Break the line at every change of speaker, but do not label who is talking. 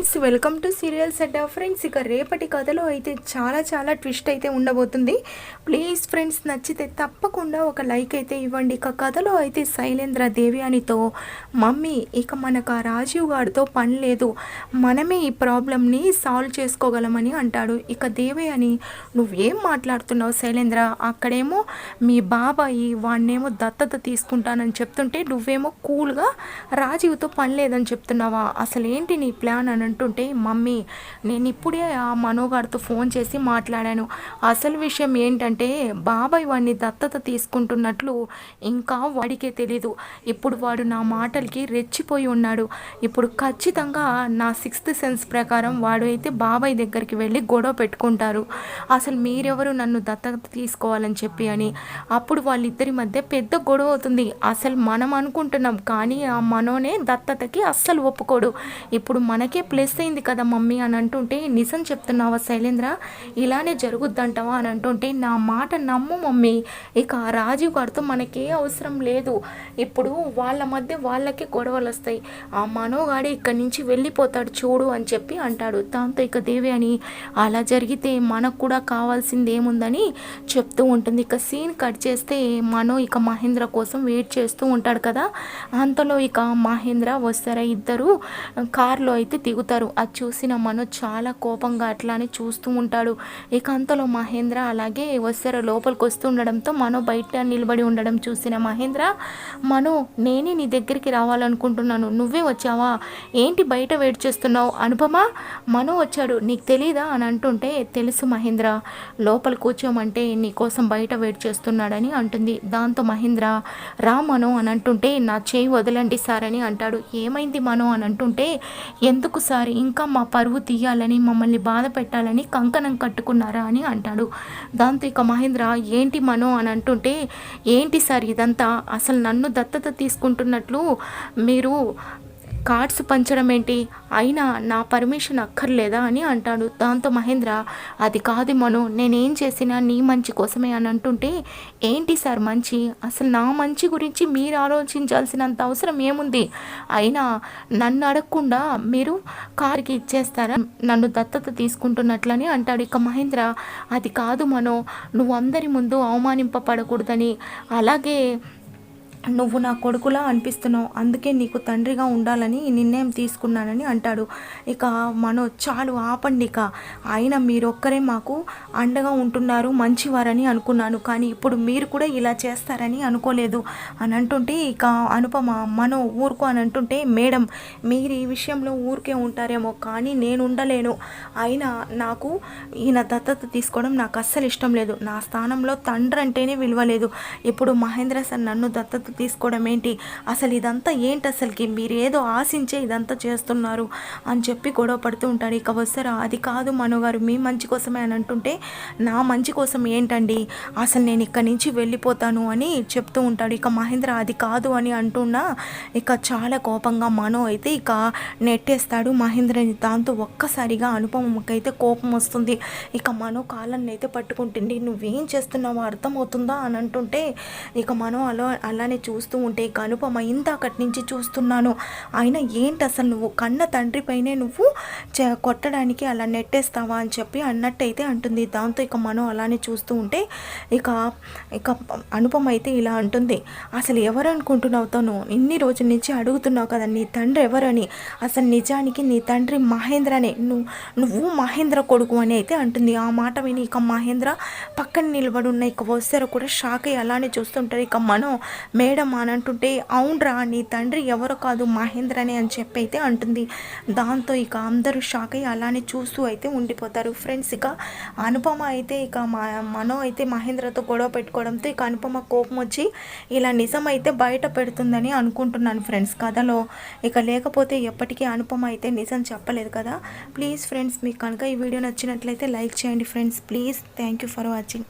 Friends welcome to serial set friends. ఇక రేపటి కథలో అయితే చాలా చాలా ట్విస్ట్ అయితే ఉండబోతుంది. ప్లీజ్ ఫ్రెండ్స్ నచ్చితే తప్పకుండా ఒక లైక్ అయితే ఇవ్వండి. ఇక కథలో అయితే శైలేంద్ర దేవ్యానితో మమ్మీ ఇక మనకు ఆ రాజీవ్ గారితో పని లేదు. మనమే ఈ ప్రాబ్లమ్ని సాల్వ్ చేసుకోగలమని అంటాడు. ఇక దేవయాని నువ్వేం మాట్లాడుతున్నావు శైలేంద్ర? అక్కడేమో మీ బాబాయి వాడినేమో దత్తత తీసుకుంటానని చెప్తుంటే నువ్వేమో కూల్గా రాజీవ్తో పని లేదని చెప్తున్నావా? అసలు ఏంటి నీ ప్లాన్? అని అంటుంటే మమ్మీ నేను ఇప్పుడే ఆ మనోగారితో ఫోన్ చేసి మాట్లాడాను. అసలు విషయం ఏంటంటే బాబాయ్ వాడిని దత్తత తీసుకుంటున్నట్లు ఇంకా వాడికే తెలీదు. ఇప్పుడు వాడు నా మాటలకి రెచ్చిపోయి ఉన్నాడు. ఇప్పుడు ఖచ్చితంగా నా సిక్స్త్ సెన్స్ ప్రకారం వాడు అయితే బాబాయ్ దగ్గరికి వెళ్ళి గొడవ పెట్టుకుంటారు. అసలు మీరెవరు నన్ను దత్తత తీసుకోవాలని చెప్పి అని. అప్పుడు వాళ్ళిద్దరి మధ్య పెద్ద గొడవ అవుతుంది. అసలు మనం అనుకుంటున్నాం కానీ ఆ మనోనే దత్తతకి అస్సలు ఒప్పుకోడు. ఇప్పుడు మనకే ప్లస్ అయింది కదా మమ్మీ అని అంటుంటే నిజం చెప్తున్నావా శైలేంద్ర? ఇలానే జరుగుద్దంటావా? అని అంటుంటే నా మాట నమ్ము మమ్మీ. ఇక ఆ రాజీవ్ గారితో మనకే అవసరం లేదు. ఇప్పుడు వాళ్ళ మధ్య వాళ్ళకే గొడవలు వస్తాయి. ఆ మనోగాడే ఇక్కడి నుంచి వెళ్ళిపోతాడు చూడు అని చెప్పి అంటాడు. దాంతో ఇక దేవి అని అలా జరిగితే మనకు కూడా కావాల్సింది ఏముందని? చెప్తూ ఉంటుంది. ఇక సీన్ కట్ చేస్తే మనో ఇక మహేంద్ర కోసం వెయిట్ చేస్తూ ఉంటాడు కదా. అంతలో ఇక మహేంద్ర వస్తారా ఇద్దరు? కారులో అయితే దిగుతారు. అది చూసిన మనో చాలా కోపంగా అట్లానే చూస్తూ ఉంటాడు. ఇక అంతలో మహేంద్ర అలాగే వస్తారా లోపలికి వస్తూ ఉండడంతో మనో బయట నిలబడి ఉండడం చూసిన మహేంద్ర మనో నేనే నీ దగ్గరికి రావాలనుకుంటున్నాను. నువ్వే వచ్చావా? ఏంటి బయట వెయిట్ చేస్తున్నావు? అనుపమ? మనో వచ్చాడు. నీకు తెలీదా? అని అంటుంటే తెలుసు మహేంద్ర. లోపల కూర్చోమంటే నీకోసం బయట వెయిట్ చేస్తున్నాడని అంటుంది. దాంతో మహేంద్ర రా మనో అని అంటుంటే నా చేయి వదలండి సార్ అని అంటాడు. ఏమైంది మనో అని అంటుంటే ఎందుకు సార్? ఇంకా మా పరువు తీయాలని మమ్మల్ని బాధ పెట్టాలని కంకణం కట్టుకున్నారా అని అంటాడు. దాంతో ఇక మహేంద్ర ఏంటి మనో అని అంటుంటే ఏంటి సార్ ఇదంతా? అసలు నన్ను దత్తత తీసుకుంటున్నట్లు మీరు కార్డ్స్ పంచడం ఏంటి? అయినా నా పర్మిషన్ అక్కర్లేదా అని అంటాడు. దాంతో మహేంద్ర అది కాదు మను నేనేం చేసినా నీ మంచి కోసమే అని అంటుంటే ఏంటి సార్ మంచి? అసలు నా మంచి గురించి మీరు ఆలోచించాల్సినంత అవసరం ఏముంది? అయినా నన్ను అడగకుండా మీరు కార్కి ఇచ్చేస్తారా? నన్ను దత్తత తీసుకుంటున్నట్లని అంటాడు. ఇక మహేంద్ర అది కాదు మనో నువ్వు అందరి ముందు అవమానింపబడకూడదని. అలాగే నువ్వు నా కొడుకులా అనిపిస్తున్నావు. అందుకే నీకు తండ్రిగా ఉండాలని నిర్ణయం తీసుకున్నానని అంటాడు. ఇక మనో చాలు ఆపండి ఇక. ఆయన మీరొక్కరే మాకు అండగా ఉంటున్నారు మంచివారని అనుకున్నాను. కానీ ఇప్పుడు మీరు కూడా ఇలా చేస్తారని అనుకోలేదు. అని అంటుంటే ఇక అనుపమ మనో ఊరుకు అని అంటుంటే మేడం మీరు ఈ విషయంలో ఊరికే ఉంటారేమో కానీ నేను ఉండలేను. అయినా నాకు ఈయన దత్తత తీసుకోవడం నాకు అస్సలు ఇష్టం లేదు. నా స్థానంలో తండ్రి అంటేనే విలువలేదు ఇప్పుడు మహేంద్ర సార్ నన్ను దత్తత తీసుకోవడం ఏంటి? అసలు ఇదంతా ఏంటి అసలుకి? మీరు ఏదో ఆశించే ఇదంతా చేస్తున్నారు అని చెప్పి గొడవ పడుతూ ఉంటాడు. ఇక వస్తారా? అది కాదు మనోగారు మీ మంచి కోసమే అని అంటుంటే నా మంచి కోసం ఏంటండి? అసలు నేను ఇక్కడి నుంచి వెళ్ళిపోతాను అని చెప్తూ ఉంటాడు. ఇక మహేంద్ర అది కాదు అని అంటున్నా ఇక చాలా కోపంగా మనో అయితే ఇక నెట్టేస్తాడు. మహేంద్రని దాంతో ఒక్కసారిగా అనుపమకైతే కోపం వస్తుంది. ఇక మనో కాలాన్ని అయితే పట్టుకుంటుంది. నువ్వేం చేస్తున్నావో అర్థమవుతుందా అని అంటుంటే ఇక మనో అలా అలానే చూస్తూ ఉంటే ఇక అనుపమ ఇందాకటి నుంచి చూస్తున్నాను. ఆయన ఏంటి అసలు నువ్వు? కన్న తండ్రిపైనే నువ్వు కొట్టడానికి అలా నెట్టేస్తావా అని చెప్పి అన్నట్టయితే అంటుంది. దాంతో ఇక మనం అలానే చూస్తూ ఉంటే ఇక ఇక అనుపమ అయితే ఇలా అంటుంది. అసలు ఎవరు అనుకుంటున్నావు తను? ఇన్ని రోజుల నుంచి అడుగుతున్నావు కదా నీ తండ్రి ఎవరని? అసలు నిజానికి నీ తండ్రి మహేంద్రనే? నువ్వు నువ్వు మహేంద్ర కొడుకు అని అయితే అంటుంది. ఆ మాట విని ఇక మహేంద్ర పక్కన నిలబడి ఉన్న ఇక వస్తారు కూడా షాక్ అయ్యి అలానే చూస్తుంటారు. ఇక మనం మేడం అని అంటుంటే అవునరా నీ తండ్రి ఎవరు కాదు మహేంద్రనే అని చెప్పి అయితే అంటుంది. దాంతో ఇక అందరూ షాక్ అయ్యి అలానే చూస్తూ అయితే ఉండిపోతారు. ఫ్రెండ్స్ ఇక అనుపమ అయితే ఇక మనో అయితే మహేంద్రతో గొడవ పెట్టుకోవడంతో ఇక అనుపమ కోపం వచ్చి ఇలా నిజం అయితే బయట పెడుతుందని అనుకుంటున్నాను ఫ్రెండ్స్ కథలో. ఇక లేకపోతే ఎప్పటికీ అనుపమ అయితే నిజం చెప్పలేదు కదా. ప్లీజ్ ఫ్రెండ్స్ మీకు కనుక ఈ వీడియో నచ్చినట్లయితే లైక్ చేయండి friends. Please thank you for watching.